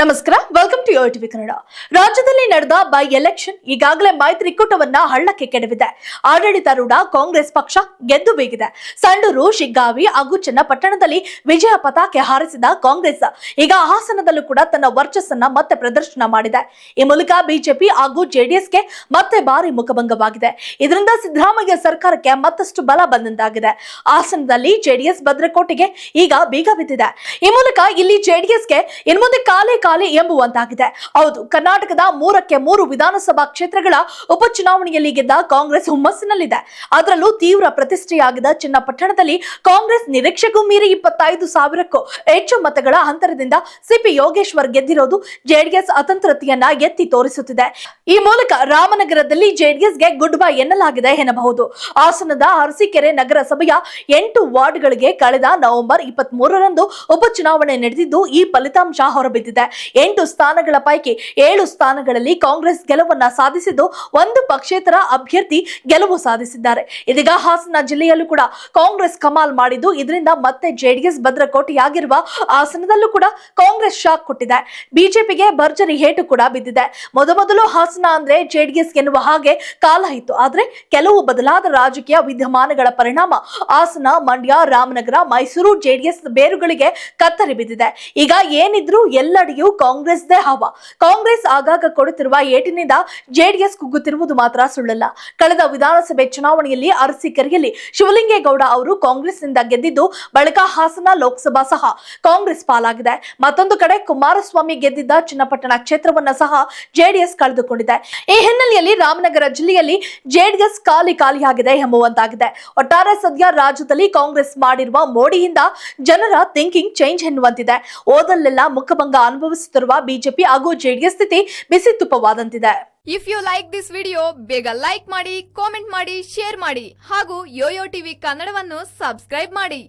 ನಮಸ್ಕಾರ welcome to TV Kannada ರಾಜ್ಯದಲ್ಲಿ ನಡೆದ ಬೈ ಎಲೆಕ್ಷನ್ ಈಗಾಗಲೇ ಮೈತ್ರಿಕೂಟವನ್ನ ಹಳ್ಳಕ್ಕೆ ಕೆಡವಿದೆ. ಆಡಳಿತಾರೂಢ ಕಾಂಗ್ರೆಸ್ ಪಕ್ಷ ಗೆದ್ದು ಬೀಗಿದೆ. ಸಂಡೂರು, ಶಿಗ್ಗಾವಿ ಹಾಗೂ ಚನ್ನಪಟ್ಟಣದಲ್ಲಿ ವಿಜಯ ಪತಾಕೆ ಹಾರಿಸಿದ ಕಾಂಗ್ರೆಸ್ ಈಗ ಹಾಸನದಲ್ಲೂ ಕೂಡ ತನ್ನ ವರ್ಚಸ್ಸನ್ನ ಮತ್ತೆ ಪ್ರದರ್ಶನ ಮಾಡಿದೆ. ಈ ಮೂಲಕ ಬಿಜೆಪಿ ಹಾಗೂ ಜೆಡಿಎಸ್ಗೆ ಮತ್ತೆ ಭಾರಿ ಮುಖಭಂಗವಾಗಿದೆ. ಇದರಿಂದ ಸಿದ್ದರಾಮಯ್ಯ ಸರ್ಕಾರಕ್ಕೆ ಮತ್ತಷ್ಟು ಬಲ ಬಂದಂತಾಗಿದೆ. ಹಾಸನದಲ್ಲಿ ಜೆಡಿಎಸ್ ಭದ್ರಕೋಟೆಗೆ ಈಗ ಬೀಗ ಬಿದ್ದಿದೆ. ಈ ಮೂಲಕ ಇಲ್ಲಿ ಜೆಡಿಎಸ್ಗೆ ಇನ್ನು ಮುಂದೆ ಕಾಲೇ ಕಾಲೇ ಎಂಬುವಂತಾಗಿದೆ. ಹೌದು, ಕರ್ನಾಟಕದ ಮೂರಕ್ಕೆ ಮೂರು ವಿಧಾನಸಭಾ ಕ್ಷೇತ್ರಗಳ ಉಪಚುನಾವಣೆಯಲ್ಲಿ ಗೆದ್ದ ಕಾಂಗ್ರೆಸ್ ಹುಮ್ಮಸ್ಸಿನಲ್ಲಿದೆ. ಅದರಲ್ಲೂ ತೀವ್ರ ಪ್ರತಿಷ್ಠೆಯಾಗಿದ್ದ ಚಿನ್ನಪಟ್ಟಣದಲ್ಲಿ ಕಾಂಗ್ರೆಸ್ ನಿರೀಕ್ಷೆಗೂ ಮೀರಿ ಇಪ್ಪತ್ತೈದು ಸಾವಿರಕ್ಕೂ ಹೆಚ್ಚು ಮತಗಳ ಅಂತರದಿಂದ ಸಿಪಿ ಯೋಗೇಶ್ವರ್ ಗೆದ್ದಿರೋದು ಜೆಡಿಎಸ್ ಅತಂತ್ರತೆಯನ್ನ ಎತ್ತಿ ತೋರಿಸುತ್ತಿದೆ. ಈ ಮೂಲಕ ರಾಮನಗರದಲ್ಲಿ ಜೆಡಿಎಸ್ಗೆ ಗುಡ್ ಬೈ ಎನ್ನಲಾಗಿದೆ ಎನ್ನಬಹುದು. ಹಾಸನದ ಅರಸೀಕೆರೆ ನಗರಸಭೆಯ ಎಂಟು ವಾರ್ಡ್ಗಳಿಗೆ ಕಳೆದ ನವೆಂಬರ್ ಇಪ್ಪತ್ತ್ ಮೂರರಂದು ಉಪಚುನಾವಣೆ ನಡೆದಿದ್ದು ಈ ಫಲಿತಾಂಶ ಹೊರಬಿದ್ದಿದೆ. ಎಂಟು ಸ್ಥಾನಗಳ ಪೈಕಿ ಏಳು ಸ್ಥಾನಗಳಲ್ಲಿ ಕಾಂಗ್ರೆಸ್ ಗೆಲುವನ್ನ ಸಾಧಿಸಿದ್ದು ಒಂದು ಪಕ್ಷೇತರ ಅಭ್ಯರ್ಥಿ ಗೆಲುವು ಸಾಧಿಸಿದ್ದಾರೆ. ಇದೀಗ ಹಾಸನ ಜಿಲ್ಲೆಯಲ್ಲೂ ಕೂಡ ಕಾಂಗ್ರೆಸ್ ಕಮಾಲ್ ಮಾಡಿದ್ದು, ಇದರಿಂದ ಮತ್ತೆ ಜೆಡಿಎಸ್ ಭದ್ರಕೋಟೆಯಾಗಿರುವ ಹಾಸನದಲ್ಲೂ ಕೂಡ ಕಾಂಗ್ರೆಸ್ ಶಾಕ್ ಕೊಟ್ಟಿದೆ. ಬಿಜೆಪಿಗೆ ಭರ್ಜರಿ ಹೇಟು ಕೂಡ ಬಿದ್ದಿದೆ. ಮೊದಮೊದಲು ಹಾಸನ ಅಂದ್ರೆ ಜೆಡಿಎಸ್ ಎನ್ನುವ ಹಾಗೆ ಕಾಲ ಇತ್ತು. ಆದ್ರೆ ಕೆಲವು ಬದಲಾದ ರಾಜಕೀಯ ವಿದ್ಯಮಾನಗಳ ಪರಿಣಾಮ ಹಾಸನ, ಮಂಡ್ಯ, ರಾಮನಗರ, ಮೈಸೂರು ಜೆಡಿಎಸ್ ಬೇರುಗಳಿಗೆ ಕತ್ತರಿ ಬಿದ್ದಿದೆ. ಈಗ ಏನಿದ್ರು ಎಲ್ಲೆಡೆಯೂ ಕಾಂಗ್ರೆಸ್ದೇ ಹವಾ. ಕಾಂಗ್ರೆಸ್ ಆಗಾಗ ಕೊಡುತ್ತಿರುವ ಏಟಿನಿಂದ ಜೆಡಿಎಸ್ ಕುಗ್ಗುತ್ತಿರುವುದು ಮಾತ್ರ ಸುಳ್ಳಲ್ಲ. ಕಳೆದ ವಿಧಾನಸಭೆ ಚುನಾವಣೆಯಲ್ಲಿ ಅರಸೀಕೆರೆಯಲ್ಲಿ ಶಿವಲಿಂಗೇಗೌಡ ಅವರು ಕಾಂಗ್ರೆಸ್ನಿಂದ ಗೆದ್ದಿದ್ದು ಬಳಿಕ ಹಾಸನ ಲೋಕಸಭಾ ಸಹ ಕಾಂಗ್ರೆಸ್ ಪಾಲಾಗಿದೆ. ಮತ್ತೊಂದು ಕಡೆ ಕುಮಾರಸ್ವಾಮಿ ಗೆದ್ದಿದ್ದ ಚಿನ್ನಪಟ್ಟಣ ಕ್ಷೇತ್ರವನ್ನ ಸಹ ಜೆಡಿಎಸ್ ಕಳೆದುಕೊಂಡಿದೆ. ಈ ಹಿನ್ನೆಲೆಯಲ್ಲಿ ರಾಮನಗರ ಜಿಲ್ಲೆಯಲ್ಲಿ ಜೆಡಿಎಸ್ ಖಾಲಿ ಖಾಲಿಯಾಗಿದೆ ಎಂಬುವಂತಾಗಿದೆ. ಒಟ್ಟಾರೆ ಸದ್ಯ ರಾಜ್ಯದಲ್ಲಿ ಕಾಂಗ್ರೆಸ್ ಮಾಡಿರುವ ಮೋಡಿಯಿಂದ ಜನರ ಥಿಂಕಿಂಗ್ ಚೇಂಜ್ ಎನ್ನುವಂತಿದೆ. ಓದಲ್ಲೆಲ್ಲ ಮುಖಭಂಗ ಅನುಭವಿಸುತ್ತಿರುವ ಬಿಜೆಪಿ ಹಾಗೂ ಜೆಡಿಎಸ್ ಸ್ಥಿತಿ ಬಿಸಿ ತುಪ್ಪವಾದಂತಿದೆ. If you like this video ಬೇಗ ಲೈಕ್ ಮಾಡಿ ಕಾಮೆಂಟ್ ಮಾಡಿ ಶೇರ್ ಮಾಡಿ ಹಾಗೂ ಯೋಯೋ ಟಿವಿ ಕನ್ನಡವನ್ನು ಸಬ್ಸ್ಕ್ರೈಬ್ ಮಾಡಿ.